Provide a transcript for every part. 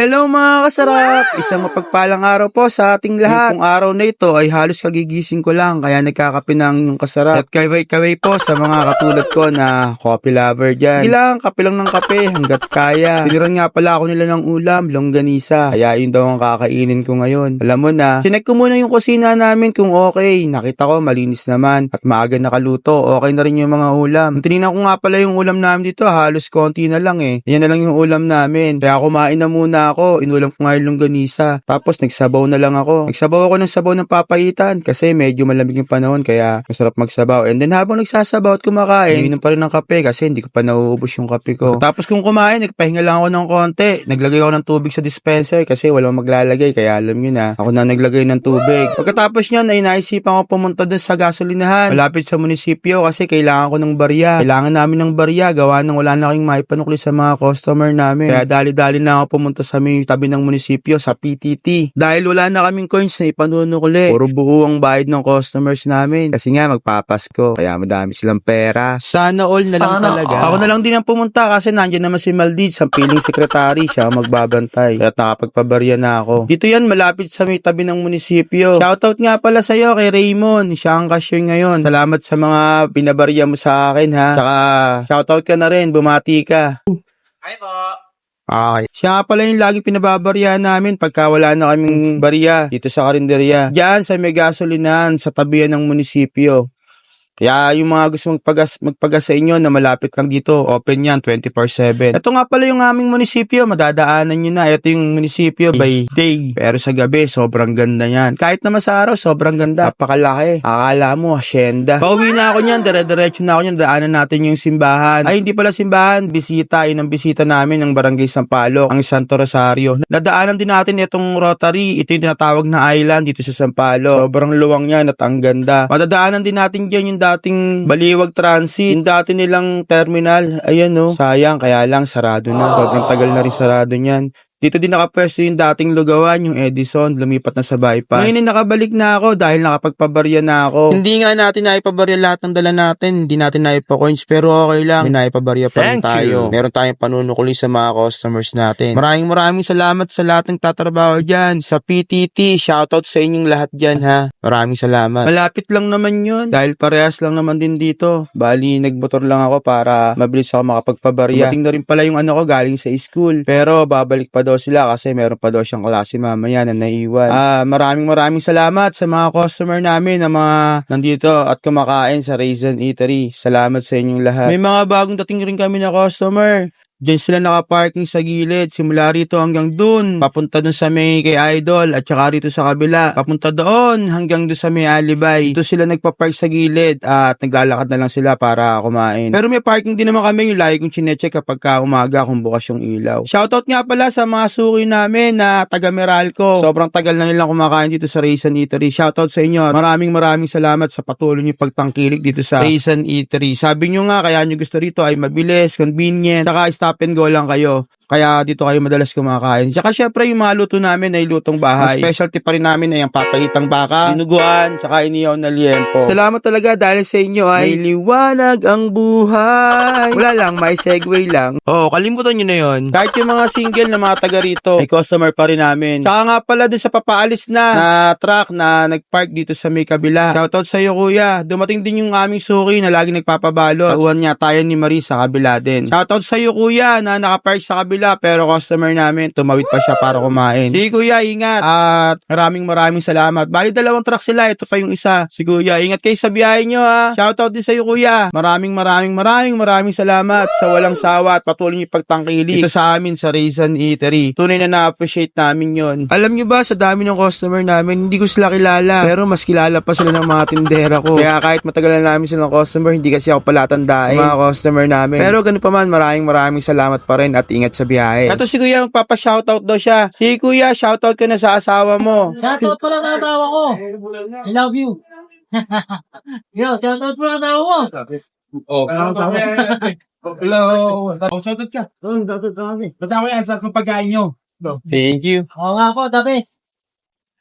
Hello mga kasarap! Isang mapagpalang araw po sa ating lahat. Yung araw na ito ay halos kagigising ko lang kaya nagkakape na ang inyong kasarap. At kaway-kaway po sa mga katulad ko na coffee lover dyan. Ilang kape lang ng kape hanggat kaya. Tiniran nga pala ako nila ng ulam, longganisa. Kaya yun daw ang kakainin ko ngayon. Alam mo na, sinek ko muna yung kusina namin kung okay. Nakita ko malinis naman at maaga nakaluto. Okay na rin yung mga ulam. Tinignan ko nga pala yung ulam namin dito, halos konti na lang eh. Yan na lang yung ulam namin. Kaya kumain na muna ako. Inulam ko nga yung longganisa. Tapos nagsabaw na lang ako. Nagsabaw ako ng sabaw ng papayitan kasi medyo malamig yung panahon kaya masarap magsabaw. And then habang nagsasabaw at kumakain, inom pa rin ng kape kasi hindi ko pa nauubos yung kape ko. Tapos kung kumain, nagpahinga lang ako ng konti. Naglagay ako ng tubig sa dispenser kasi walang maglalagay kaya alam nyo na. Ako na naglagay ng tubig. Pagkatapos nyan ay naisipan ko pumunta dun sa gasolinahan malapit sa munisipyo kasi kailangan ko ng barya. Kailangan namin ng barya gawa nang wala na kaming maipanukli sa mga customer namin. Kaya dali-dali na ako pumunta sa may tabi ng munisipyo sa PTT. Dahil wala na kaming coins na ipanunukli. Puro buo ang bayad ng customers namin. Kasi nga magpapasko. Kaya madami silang pera. Sana all na lang Sana talaga. all. Ako na lang din ang pumunta kasi nandiyan naman si Maldives, ang piling secretary. Siya ang magbabantay. Kaya nakapagpabarya na ako. Dito yan, malapit sa may tabi ng munisipyo. Shoutout nga pala sa'yo kay Raymond. Siya ang cashier ngayon. Salamat sa mga binabarya mo sa akin ha. Saka shoutout ka na rin, bumati ka. Ay po. Okay. Siya nga pala yung lagi pinababarya namin pagka wala na kaming barya dito sa karinderya. Diyan sa may gasolinahan sa tabihan ng munisipyo. Kaya yung mga gusto magpagas, magpagas sa inyo na malapit lang dito, open yan 24-7. Ito nga pala yung aming munisipyo, madadaanan nyo na. Ito yung munisipyo by day. Pero sa gabi, sobrang ganda yan. Kahit naman sa araw, sobrang ganda. Napakalaki. Akala mo, asyenda. Pauwi na ako niyan, dire-diretso na ako niyan, daanan natin yung simbahan. Ay, hindi pala simbahan, bisita. Yun ang bisita namin ng Barangay Sampaloc, ang Santo Rosario. Nadaanan din natin itong Rotary. Ito yung tinatawag na island dito sa Sampaloc. Sobrang luwang yan at ang ganda. Madadaanan din natin dyan yung dating Baliwag Transit. Yung dati nilang terminal. Ayan no. Sayang, kaya lang sarado na. Sobrang tagal na rin sarado niyan. Dito din nakapwesto yung dating lugawan, yung Edison, lumipat na sa bypass. Ngayon ay nakabalik na ako dahil nakapagpabarya na ako. Hindi nga natin naipabarya lahat ng dala natin, hindi natin naipa-coins, pero okay lang. May naipabarya pa rin Thank tayo. you. Meron tayong panunukuli sa mga customers natin. Maraming maraming salamat sa lahat ng tatrabaho dyan. Sa PTT, shoutout sa inyong lahat dyan ha. Maraming salamat. Malapit lang naman yun. Dahil parehas lang naman din dito. Bali, nagmotor lang ako para mabilis ako makapagpabarya. Dumating na rin pala yung ano ko galing sa school. Pero babalik pa daw sila kasi meron pa daw siyang klase mamaya na naiwan. Ah, maraming maraming salamat sa mga customer namin na mga nandito at kumakain sa Raisin Eatery. Salamat sa inyong lahat. May mga bagong dating rin kami na customer. Diyan sila nakaparking sa gilid, simula rito hanggang dun, papunta dun sa may kay Idol, at saka rito sa kabila, papunta doon hanggang dun sa may Alibay. Dito sila nagpa-park sa gilid at naglalakad na lang sila para kumain. Pero may parking din naman kami yung lagi kong chinecheck kapag ka umaga kung bukas yung ilaw. Shoutout nga pala sa mga suki namin na taga Meralco. Sobrang tagal na nilang kumakain dito sa Raisin Eatery. Shoutout sa inyo. Maraming maraming salamat sa patuloy niyo pagtangkilik dito sa Raisin Eatery. Sabi nyo nga kaya nyo gusto rito ay mabilis, convenient, saka stop and go lang kayo. Kaya dito kayo madalas kumakain. Tsaka syempre yung mga luto namin ay lutong bahay. Ang specialty pa rin namin ay ang papayitang baka, dinuguan, tsaka iniyaw na liempo. Salamat talaga dahil sa inyo ay may liwanag ang buhay. Wala lang, may segue lang. Oo, oh, kalimutan nyo na yon. Kahit yung mga single na mga taga rito, may customer pa rin namin. Tsaka nga pala dun sa papaalis na, na truck na nagpark dito sa may kabila. Shoutout sa iyo kuya. Dumating din yung aming suki na lagi nagpapabalo. Tauhan niya tayo ni Marie sa kabila din. Shoutout sa iyo kuya na nakapark sa kabila pero customer namin tumawid pa siya para kumain. Si kuya ingat at maraming maraming salamat. Bali dalawang truck sila. Ito pa yung isa. Si kuya ingat kayo sa biyahe nyo ha. Shoutout din sa iyo kuya. Maraming maraming maraming maraming salamat sa walang sawa at patuloy niyo pagtangkilik dito sa amin sa Raisin Eatery. Tunay na na-appreciate namin yon. Alam niyo ba sa dami ng customer namin, hindi ko sila kilala. Pero mas kilala pa sila ng mga tindera ko. Kaya kahit matagal na namin silang customer, hindi kasi ako pala tandain sa mga customer namin. Pero ganun pa man, maraming maraming salamat pa rin at ingat sa biyahe. Ito si Kuya, magpapa-shoutout daw siya. Si Kuya, shoutout ka na sa asawa mo. Shoutout pala sa asawa ko. I love you. Yo, shoutout pala sa asawa ko. Oh, hello. Oh, shoutout ka. Oh, shoutout ka kami. Basta ako yan sa pagkain nyo. Thank you. Oo nga po, the best.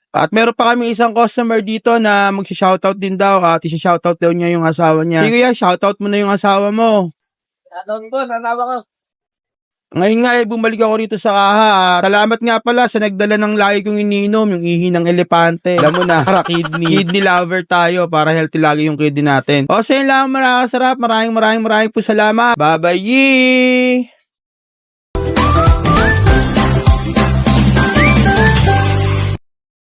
At meron pa kami isang customer dito na mag-shoutout din daw at isi-shoutout daw niya yung asawa niya. Si Kuya, shoutout mo na yung asawa mo. Shoutout po sa asawa ko. Ngayon nga eh, bumalik ako rito sa kaha. Salamat nga pala sa nagdala ng lagi kong ininom, yung ihi ng elepante. Alam mo na, para kidney. Kidney lover tayo, para healthy lagi yung kidney natin. O, sa lang, maraming. Maraming maraming maraming po salamat. Bye-bye!